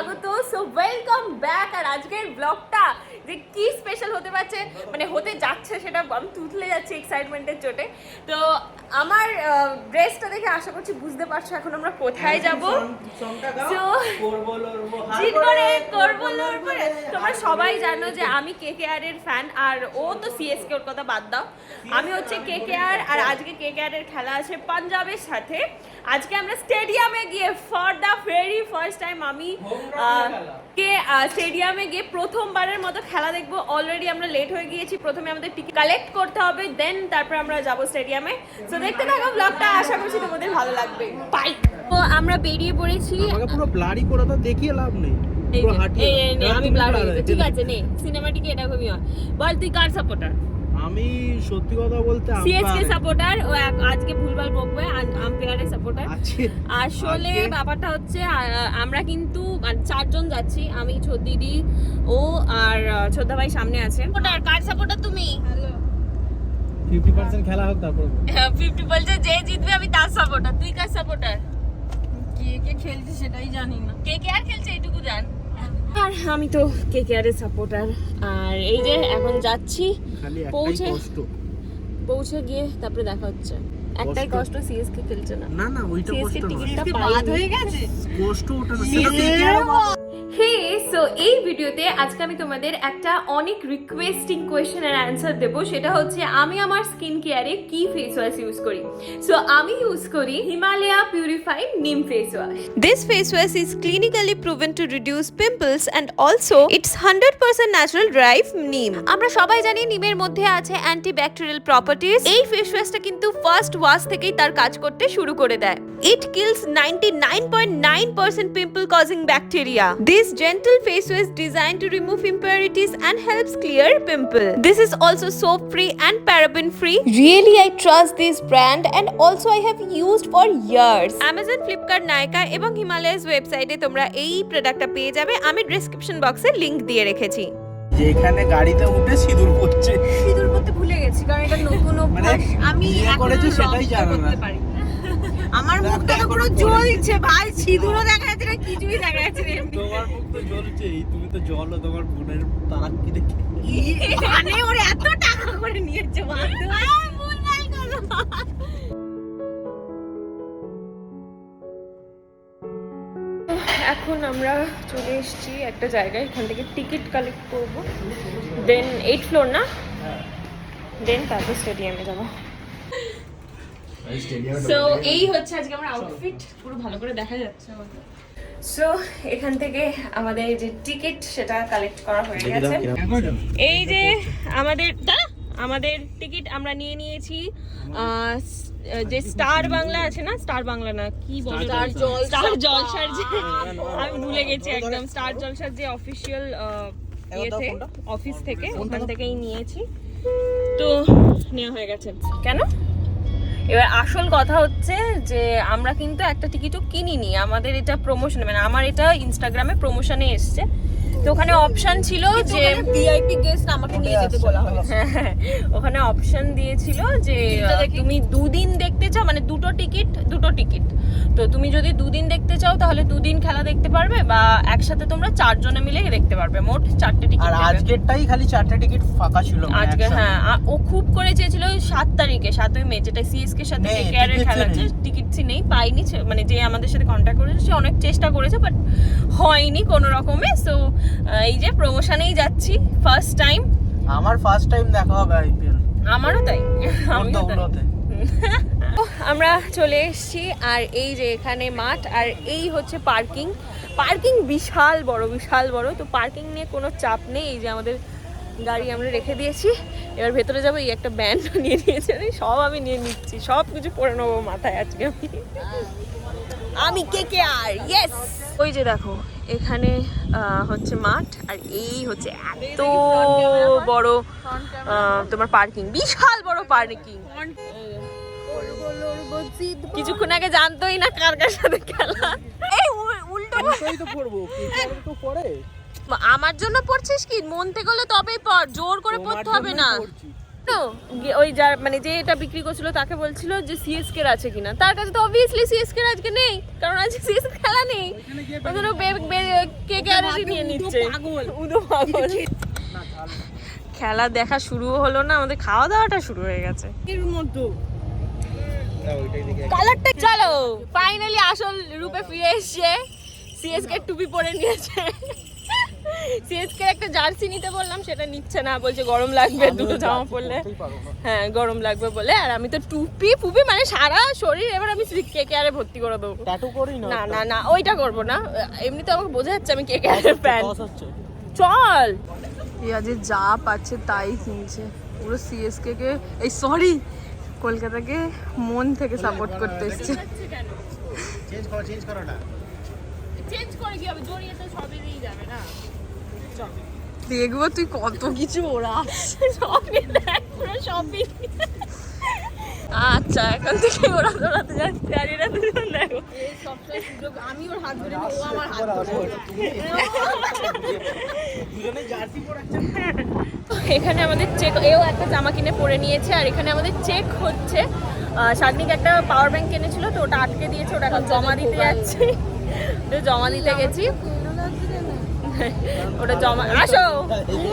স্বাগত। So welcome back আর আজকের ব্লগটা যে কি স্পেশাল হতে পারছে মানে হতে যাচ্ছে সেটা আমি তুতলে যাচ্ছি এক্সাইটমেন্টের চোটে। তো আমার ড্রেসটা দেখে আশা করছি বুঝতে পারছ এখন আমরা কোথায় যাব। তোমরা সবাই জানো যে আমি কে কে আর এর ফ্যান আর ও তো সিএসকে ওর কথা বাদ দাও। আমি হচ্ছে কে কে আর আর আজকে কে কে আর এর খেলা আছে পাঞ্জাবের সাথে। আজকে আমরা স্টেডিয়ামে গিয়ে for the very first time আমি কে স্টেডিয়ামে গিয়ে প্রথমবারের মতো খেলা দেখব। অলরেডি আমরা লেট হয়ে গিয়েছি। প্রথমে আমাদের টিকিট কালেক্ট করতে হবে দেন তারপর আমরা যাব স্টেডিয়ামে। তো দেখতে থাকো ব্লগটা আশা করছি তোমাদের ভালো লাগবে। বাই তো আমরা বেরিয়ে পড়েছি। আমাকে পুরো ব্লারি করে তো দেখিয়ে লাভ নেই। পুরো আমি তুমি ব্লার blur গেছি। ঠিক আছে নে সিনেমাটিকে এটা খুবই বল তুই কার সাপোর্টার আমি সত্যি কথা বলতে সিএসকে সাপোর্টার ও এক- আজকে ভুলভাল বকবে আম্পায়ারের সাপোর্টার আসলে ব্যাপারটা হচ্ছে আমরা কিন্তু চারজন যাচ্ছি। আমি দিদি ও আর ছোদ্দা ভাই সামনে আছে। সাপোর্টার কার সাপোর্টার তুমি? 50% খেলা হোক তারপর বলব। ফিফটি বলছে যে জিতবে আমি তার সাপোর্টার তুই কার সাপোর্টার কে কে খেলছে সেটাই জানি না। কে কে আর খেলছে এইটুকু জান। আর আমি তো কে কে আর এর সাপোর্টার আর এই যে এখন যাচ্ছি পৌঁছে- পৌঁছে গিয়ে তারপরে দেখা হচ্ছে। একটাই কষ্ট। সিএসকে খেলছে না। না না ওইটা কষ্ট না টিকিটটা বাদ হয়ে গেছে। কষ্ট ওটা না সো এই ভিডিওতে আজকে আমি তোমাদের একটা অনেক রিকোয়েস্টিং কোয়েশ্চেন এর অ্যান্সার দেব। সেটা হচ্ছে আমি আমার স্কিন কেয়ারে কি ফেস ওয়াশ ইউজ করি? সো আমি ইউজ করি Himalaya purified neem face wash This face wash is clinically proven to reduce pimples and also it's 100% natural derived neem. আমরা সবাই জানি নিমের মধ্যে আছে অ্যান্টি অ্যান্টিব্যাকটেরিয়াল প্রপার্টিজ এই ফেস ওয়াশটা কিন্তু ফার্স্ট ওয়াশ থেকেই তার কাজ করতে শুরু করে দেয়। It kills 99.9% pimple causing bacteria. This gentle face wash designed to remove impurities and helps clear pimple. This is also soap free and paraben free. Really I trust this brand and also I have used for years. Amazon, Flipkart, Nykaa এবং হিমালয়াস ওয়েবসাইটে তোমরা এই প্রোডাক্টটা পেয়ে যাবে আমি description বক্সে link দিয়ে রেখেছি যে এখানে গাড়িতে উঠে সিঁদুর পড়ছে সিঁদুর করতে ভুলে গেছি কারণ এটা নতুন মানে অভ্যাস আমি এখনও সেটাই জানো না। আমার মুখটা তো এখনও পুরো জ্বলছে। ভাই সিঁদুরও দেখা যাচ্ছে না কিছুই দেখা যাচ্ছে না এমনি। তোমার মুখ তো জ্বলছেই তুমি তো জলও তোমার বোনের তারাক্কি দেখে? মানে ওর এত টাকা করে নিয়েছে এখন আমরা চলে এসেছি একটা জায়গায় এখান থেকে টিকিট কালেক্ট করব। দেন এইট ফ্লোর না? দেন তারপর স্টেডিয়ামে যাব। সো এই হচ্ছে আজকে আমার আউটফিট পুরো ভালো করে দেখা যাচ্ছে সো এখান থেকে আমাদের যে টিকিট সেটা কালেক্ট করা হয়ে গেছে। এই যে আমাদের আমাদের টিকিট আমরা নিয়ে নিয়েছি। আহ, যে স্টার বাংলা আছে না? স্টার বাংলা না কি বলে। স্টার জলসার যে আমি ভুলে গেছি একদম। স্টার জলসার যে অফিসিয়াল ইয়েতে অফিস থেকে ওখান থেকেই নিয়েছি। তো নেওয়া হয়ে গেছে। কেন? এবার আসল কথা হচ্ছে যে আমরা কিন্তু একটা টিকিটও কিনিনি। আমাদের এটা প্রমোশন মানে আমার এটা ইনস্টাগ্রামে প্রমোশনে এসছে। তো ওখানে অপশন ছিল যে ভিআইপি গেস্ট আমাকে নিয়ে যেতে বলা হয়েছে। হ্যাঁ, ওখানে অপশন দিয়েছিল যে তুমি দুদিন দেখতে চাও মানে দুটো টিকিট দুটো টিকিট। তো তুমি যদি দুদিন দেখতে চাও তাহলে দুদিন খেলা দেখতে পারবে বা একসাথে তোমরা চারজনে মিলে দেখতে পারবে। মোট চারটে টিকিট আর আজকেরটাই খালি চারটে টিকিট ফাঁকা ছিল আজকে হ্যাঁ ও খুব করে চেয়েছিল ওই সাত তারিখে সাতই মে যেটা সিএসকে সাথে কেয়ারের খেলা আছে নেই। টিকিটসই নেই পাইনি মানে যে আমাদের সাথে কন্ট্যাক্ট করেছে সে অনেক চেষ্টা করেছে বাট হয়নি কোনো রকমে সো এই যে প্রমোশনেই যাচ্ছি ফার্স্ট টাইম আমার ফার্স্ট টাইম দেখা হবে আইপিএল আমারও তাই। আমিও তাই। তো আমরা চলে এসেছি আর এই যে এখানে মাঠ আর এই হচ্ছে পার্কিং পার্কিং বিশাল বড় বিশাল বড়। তো পার্কিং নিয়ে কোনো চাপ নেই এই যে আমাদের গাড়ি আমরা রেখে দিয়েছি। এবার ভেতরে যাব এই একটা ব্যান্ড নিয়ে নিয়েছে আমি সব আমি নিয়ে নিচ্ছি সব কিছু পরে নেব মাথায় আজকে আমি। আমি কে কে আর? ইয়েস ওই যে দেখো এখানে আহ, হচ্ছে মাঠ আর এই হচ্ছে এত বড় আহ, তোমার পার্কিং বিশাল বড় পার্কিং কিছুক্ষণ আগে জানতোই না কার কার সাথে খেলা। এই উল্টো তো পড়ব তো পড়ে। আমার জন্য পড়ছিস কি? মন থেকে হলে তবেই পড় জোর করে পড়তে হবে না। পড়ছি। তো ওই যার মানে যে এটা বিক্রি করছিল তাকে বলছিল যে সিএসকে আছে কিনা। তার কাছে তো অবভিয়াসলি সিএসকে আজকে নেই কারণ আজকে সিএসকে খেলা নেই। ওদের কে কে আর নিয়ে নিচ্ছে? উদো পাগল। খেলা দেখা শুরু হলো না আমাদের খাওয়া দাওয়াটা শুরু হয়ে গেছে। এর দেখে কালারটা চলো ফাইনালি আসল রূপে ফিরে এসছে। সিএসকে টুপি পরে নিয়েছে। সিএসকে একটা জার্সি নিতে বললাম সেটা নিচ্ছে না বলছে গরম লাগবে দুটো জামা পরলে। হ্যাঁ গরম লাগবে বলে আর আমি তো টুপি ফুপি মানে সারা শরীর এবার আমি কে কে আরে ভর্তি করে দেবো। ট্যাটু করি না না না না ওইটা করব না। এমনি তো আমাকে বোঝা যাচ্ছে আমি কে কে আরে ফ্যান দশ হচ্ছে। চল। পেঁয়াজে যা পাচ্ছে তাই কিনছে। পুরো সিএসকে কে এই সরি কলকাতাকে মন থেকে সাপোর্ট করতে এসছে। চেঞ্জ করো চেঞ্জ করো না চেঞ্জ করে কি হবে? জড়িয়ে তো সবই যাবে না। দেখব তুই কত কিছু ওড়াস সবই দেখ পুরো সবই আচ্ছা এখন থেকে ওরা দৌড়াতে যাচ্ছে আর এরা দুজন দেখো। আমি ওর হাত ধরে ও আমার হাত এখানে আমাদের চেক এও একটা জামা কিনে পরে নিয়েছে আর এখানে আমাদের চেক হচ্ছে। আহ, শাগনিক একটা পাওয়ার ব্যাংক কিনেছিল তো ওটা আটকে দিয়েছে ওটা এখন জমা দিতে যাচ্ছি। জমা দিতে গেছি। ওটা জমা আসো!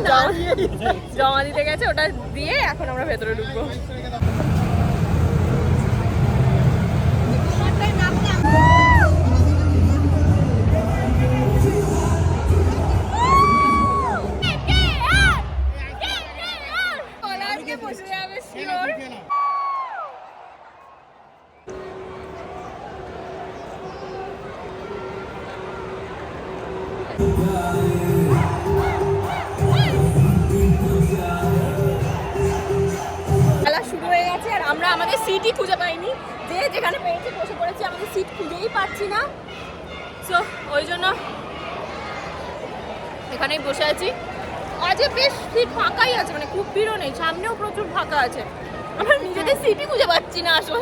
জমা- দিতে গেছে ওটা দিয়ে এখন আমরা ভেতরে ঢুকবো। সিটই খুঁজে পাইনি। যে যেখানে পেয়েছে বসে পড়েছি আমাদের সিট খুঁজেই পাচ্ছি না। সো ওই জন্য এখানেই বসে আছি। আজকে বেশ সিট ফাঁকাই আছে মানে খুব ভিড়ও নেই, সামনেও প্রচুর ফাঁকা আছে। আমরা নিজেদের সিটই খুঁজে পাচ্ছি না আসলে।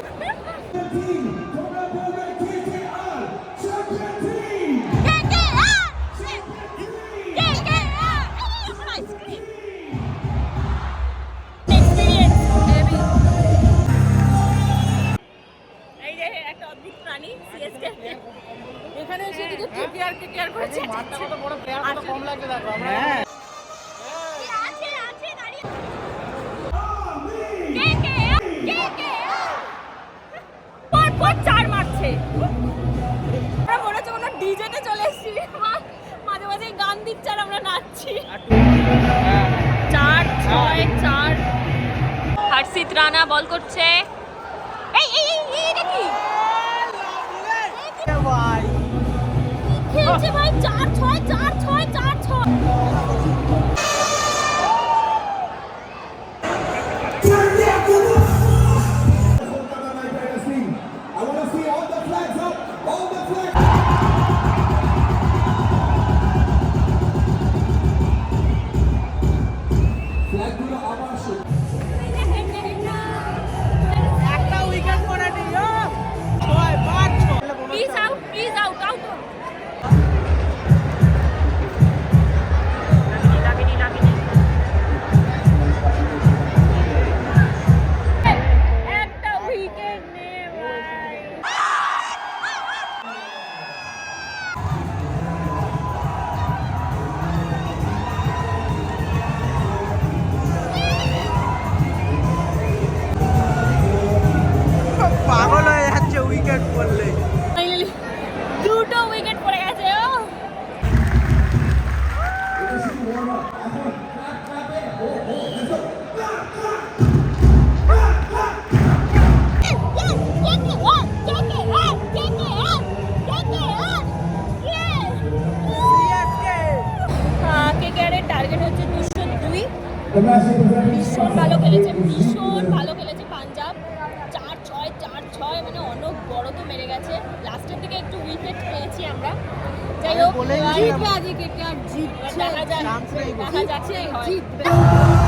নাচছি চার ছয় চার। হর্ষিত রানা বল করছে। এই এই এই এই ভাই। খেলছে ভাই? চার ছয় চার ছয় চার ছয়। খেলেছে ভীষণ ভালো খেলেছে পাঞ্জাব। চার ছয় চার ছয় মানে অনেক বড় তো মেরে গেছে। লাস্টের দিকে একটু উইকেট পেয়েছি আমরা। যাই হোক দেখা নেই দেখা যাচ্ছে হয়।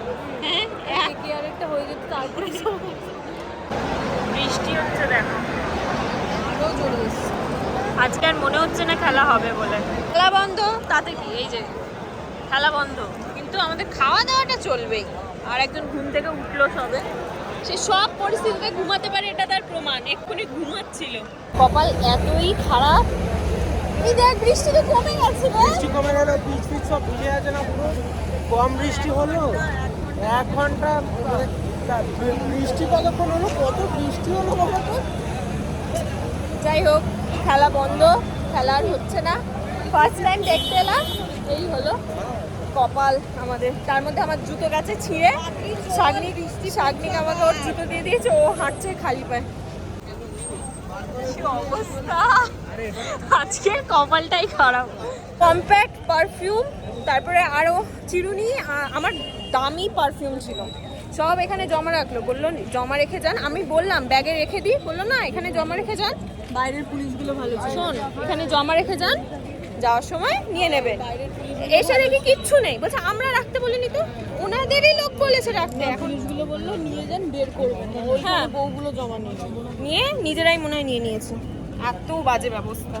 একটা হয়ে যেত তারপরে বৃষ্টি হচ্ছে দেখো। আরও জোরে এসছে। আজকে আর মনে হচ্ছে না খেলা হবে বলে। খেলা বন্ধ? তাতে কি? এই যে খেলা বন্ধ। কিন্তু আমাদের খাওয়া দাওয়াটা চলবেই। আর একজন ঘুম থেকে উঠল সবে। সে সব পরিস্থিতিতে ঘুমাতে পারে এটা তার প্রমাণ। এক্ষুনি ঘুমাচ্ছিল। কপাল এতই খারাপ। এই দেখ বৃষ্টি তো কমে গেছে বৃষ্টি কমে গেল পিচ পিচ সব ভিজে আছে না পুরো? কম বৃষ্টি হলো? এক ঘণ্টা মানে বৃষ্টি কতক্ষণ হলো? কত বৃষ্টি হলো যাই হোক, খেলা বন্ধ, খেলা আর হচ্ছে না। ফার্স্ট টাইম দেখতে এলাম, এই হলো কপাল আমাদের। তার মধ্যে আমার জুতো গেছে ছিঁড়ে। শাগনি শাগনিক আমাকে ওর জুতো দিয়ে দিয়েছে, ও হাঁটছে খালি পায়ে। অবস্থা? আজকের কপালটাই খারাপ। কম্প্যাক্ট পারফিউম তারপরে আরও চিরুনি আমার দামি পারফিউম ছিল। সব এখানে জমা রাখল। বলল জমা রেখে যান। আমি বললাম ব্যাগে রেখে দিই? বলল না এখানে জমা রেখে যান। বাইরের পুলিশগুলো ভালো শোন এখানে জমা রেখে যান যাওয়ার সময় নিয়ে নেবেন এসে দেখি কিচ্ছু নেই। বলছে আমরা রাখতে বলিনি তো? ওনাদেরই লোক বলেছে রাখতে। পুলিশগুলো বলল নিয়ে যান বের করবেন। হ্যাঁ। বউগুলো জমা নিয়ে নিয়ে নিজেরাই মনে হয় নিয়ে নিয়েছে। এত বাজে ব্যবস্থা।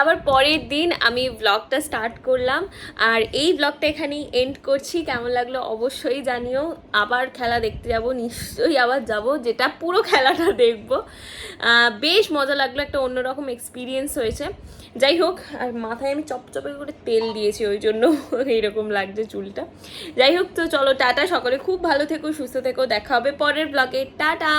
আবার পরের দিন আমি ব্লগটা স্টার্ট করলাম। আর এই ব্লগটা এখানেই এন্ড করছি। কেমন লাগল অবশ্যই জানিও। আবার খেলা দেখতে যাব, নিশ্চয়ই আবার যাব, যেটা পুরো খেলাটা দেখব। বেশ মজা লাগল একটা অন্যরকম এক্সপিরিয়েন্স হয়েছে। যাই হোক, আর মাথায় আমি চপচপে করে তেল দিয়েছি, ওই জন্য এইরকম লাগছে চুলটা। যাই হোক, তো চলো টাটা, সকলে খুব ভালো থেকো, সুস্থ থেকো, দেখা হবে পরের ব্লগে টাটা!